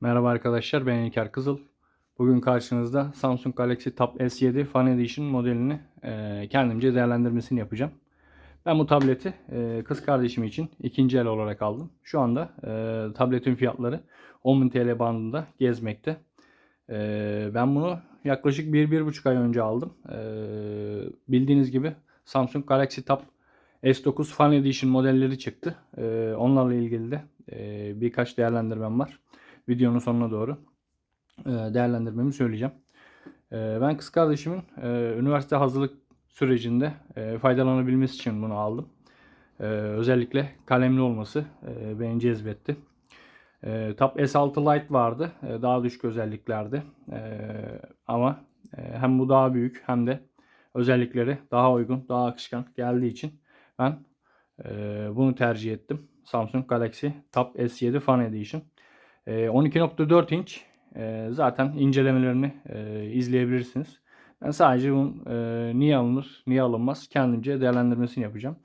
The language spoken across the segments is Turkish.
Merhaba arkadaşlar ben İlker Kızıl. Bugün karşınızda Samsung Galaxy Tab S7 Fan Edition modelini e, kendimce değerlendirmesini yapacağım. Ben bu tableti e, kız kardeşim için ikinci el olarak aldım. Şu anda e, tabletin fiyatları 10.000 TL bandında gezmekte. E, ben bunu yaklaşık 1-1,5 ay önce aldım. E, bildiğiniz gibi Samsung Galaxy Tab S9 Fan Edition modelleri çıktı. E, onlarla ilgili de e, birkaç değerlendirmem var videonun sonuna doğru e, değerlendirmemi söyleyeceğim. E, Ben kız kardeşimin e, üniversite hazırlık sürecinde faydalanabilmesi için bunu aldım. Özellikle kalemli olması beni cezbetti. Tab S6 Lite vardı. Daha düşük özelliklerdi. E, Ama hem bu daha büyük hem de özellikleri daha uygun, daha akışkan geldiği için ben bunu tercih ettim. Samsung Galaxy Tab S7 Fan Edition. E, 12.4 inç e, zaten incelemelerini e, izleyebilirsiniz. Ben sadece bunun e, niye alınır, niye alınmaz kendimce değerlendirmesini yapacağım.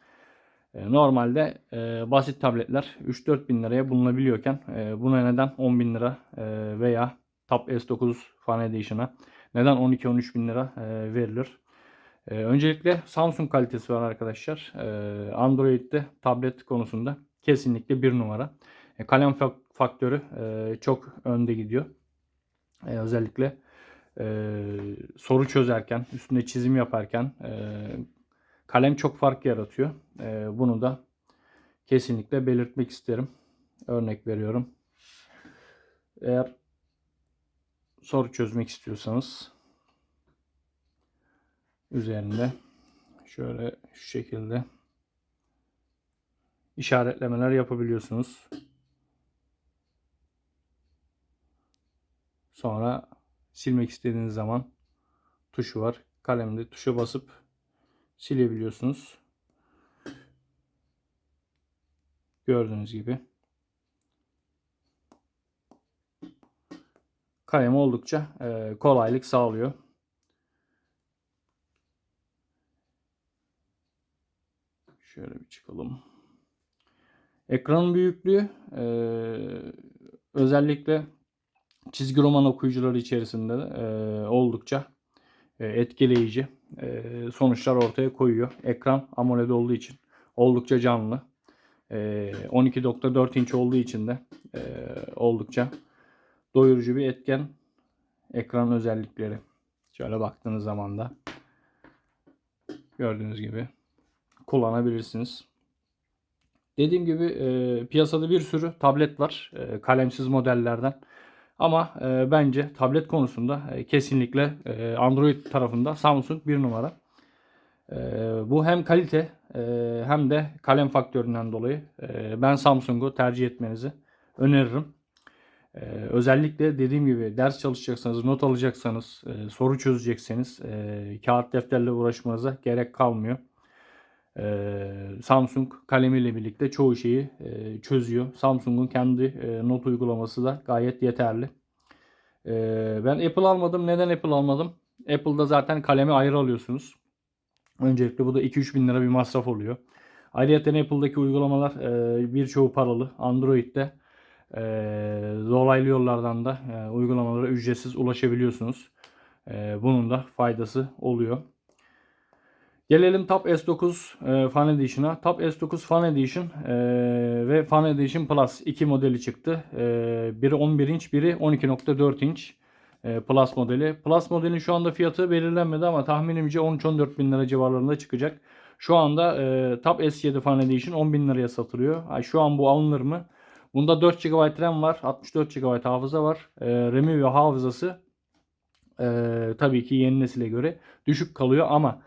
E, normalde e, basit tabletler 3-4 bin liraya bulunabiliyorken e, buna neden 10 bin lira veya Tab S9 Fan Edition'a neden 12-13 bin lira verilir? Öncelikle Samsung kalitesi var arkadaşlar. E, Android'de tablet konusunda kesinlikle bir numara. E, kalem faktörü e, çok önde gidiyor. E, özellikle e, soru çözerken, üstünde çizim yaparken e, kalem çok fark yaratıyor. E, bunu da kesinlikle belirtmek isterim. Örnek veriyorum. Eğer soru çözmek istiyorsanız üzerinde şöyle şu şekilde işaretlemeler yapabiliyorsunuz. Sonra silmek istediğiniz zaman tuşu var. Kalemde tuşa basıp silebiliyorsunuz. Gördüğünüz gibi. Kalem oldukça e, kolaylık sağlıyor. Şöyle bir çıkalım. Ekranın büyüklüğü e, özellikle çizgi roman okuyucuları içerisinde de e, oldukça e, etkileyici e, sonuçlar ortaya koyuyor. Ekran AMOLED olduğu için oldukça canlı. E, 12.4 inç olduğu için de e, oldukça doyurucu bir etken ekran özellikleri. Şöyle baktığınız zaman da gördüğünüz gibi kullanabilirsiniz. Dediğim gibi e, piyasada bir sürü tablet var e, kalemsiz modellerden. Ama e, bence tablet konusunda e, kesinlikle e, Android tarafında Samsung bir numara. E, bu hem kalite e, hem de kalem faktöründen dolayı e, ben Samsung'u tercih etmenizi öneririm. E, özellikle dediğim gibi ders çalışacaksanız, not alacaksanız, e, soru çözecekseniz e, kağıt defterle uğraşmanıza gerek kalmıyor. Samsung kalemiyle birlikte çoğu şeyi çözüyor. Samsung'un kendi not uygulaması da gayet yeterli. Ben Apple almadım. Neden Apple almadım? Apple'da zaten kalemi ayrı alıyorsunuz. Öncelikle bu da 2-3 bin lira bir masraf oluyor. Ayrıca Apple'daki uygulamalar birçoğu paralı. Android'de dolaylı yollardan da uygulamalara ücretsiz ulaşabiliyorsunuz. Bunun da faydası oluyor. Gelelim Tab S9 e, Fan Edition'a. Tab S9 Fan Edition e, ve Fan Edition Plus iki modeli çıktı. E, biri 11 inç, biri 12.4 inç e, Plus modeli. Plus modelin şu anda fiyatı belirlenmedi ama tahminimce 13-14 bin lira civarlarında çıkacak. Şu anda e, Tab S7 Fan Edition 10 bin liraya satılıyor. Ay, şu an bu alınır mı? Bunda 4 GB RAM var, 64 GB hafıza var. E, RAM'i ve hafızası e, tabii ki yeni nesile göre düşük kalıyor ama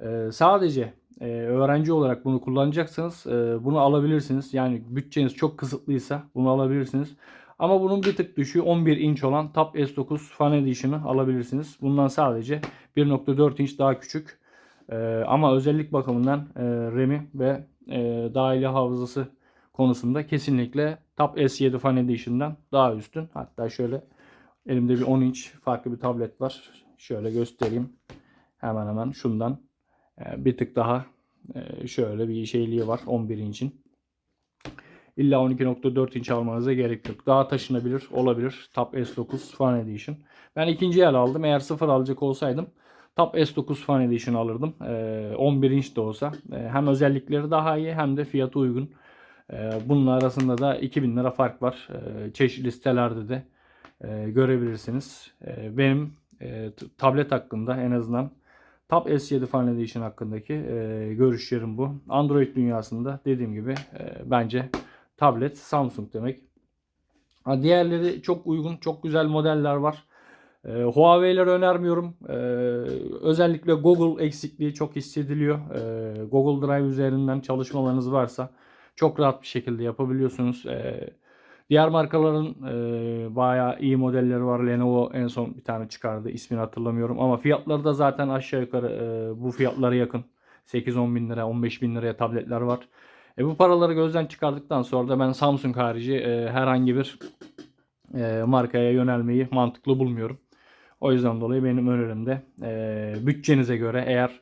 ee, sadece e, öğrenci olarak bunu kullanacaksanız e, bunu alabilirsiniz. Yani bütçeniz çok kısıtlıysa bunu alabilirsiniz. Ama bunun bir tık düşüğü 11 inç olan Tab S9 Fan Edition'ı alabilirsiniz. Bundan sadece 1.4 inç daha küçük. E, ama özellik bakımından e, RAM'i ve e, dahili hafızası konusunda kesinlikle Tab S7 Fan Edition'dan daha üstün. Hatta şöyle elimde bir 10 inç farklı bir tablet var. Şöyle göstereyim. Hemen hemen şundan bir tık daha şöyle bir şeyliği var 11 inçin. illa 12.4 inç almanıza gerek yok. Daha taşınabilir olabilir. Tab S9 Fan Edition. Ben ikinci el aldım. Eğer sıfır alacak olsaydım Tab S9 Fan Edition alırdım. Ee, 11 inç de olsa. Ee, hem özellikleri daha iyi hem de fiyatı uygun. Ee, bunun arasında da 2000 lira fark var. Ee, çeşitli sitelerde de e, görebilirsiniz. Ee, benim e, tablet hakkında en azından Tab S7 Fan Edition hakkındaki e, görüşlerim bu. Android dünyasında dediğim gibi e, bence tablet Samsung demek. Ha, diğerleri çok uygun, çok güzel modeller var. E, Huawei'leri önermiyorum. E, özellikle Google eksikliği çok hissediliyor. E, Google Drive üzerinden çalışmalarınız varsa çok rahat bir şekilde yapabiliyorsunuz. E, diğer markaların e, bayağı iyi modelleri var. Lenovo en son bir tane çıkardı. İsmini hatırlamıyorum. Ama fiyatları da zaten aşağı yukarı e, bu fiyatlara yakın. 8-10 bin lira, 15 bin liraya tabletler var. E, bu paraları gözden çıkardıktan sonra da ben Samsung harici e, herhangi bir e, markaya yönelmeyi mantıklı bulmuyorum. O yüzden dolayı benim önerim de e, bütçenize göre eğer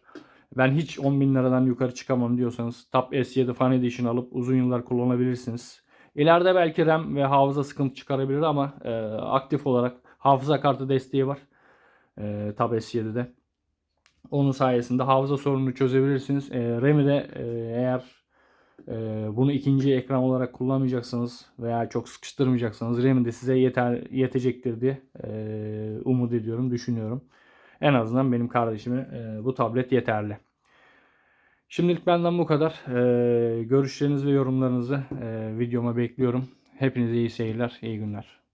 ben hiç 10 bin liradan yukarı çıkamam diyorsanız Tab S7 Fan Edition alıp uzun yıllar kullanabilirsiniz. İleride belki RAM ve hafıza sıkıntı çıkarabilir ama e, aktif olarak hafıza kartı desteği var e, Tab S7'de. Onun sayesinde hafıza sorununu çözebilirsiniz. E, RAM'i de e, eğer e, bunu ikinci ekran olarak kullanmayacaksanız veya çok sıkıştırmayacaksanız RAM'i de size yeter yetecektir diye e, umut ediyorum, düşünüyorum. En azından benim kardeşime e, bu tablet yeterli. Şimdilik benden bu kadar. E, görüşlerinizi ve yorumlarınızı e, videoma bekliyorum. Hepinize iyi seyirler, iyi günler.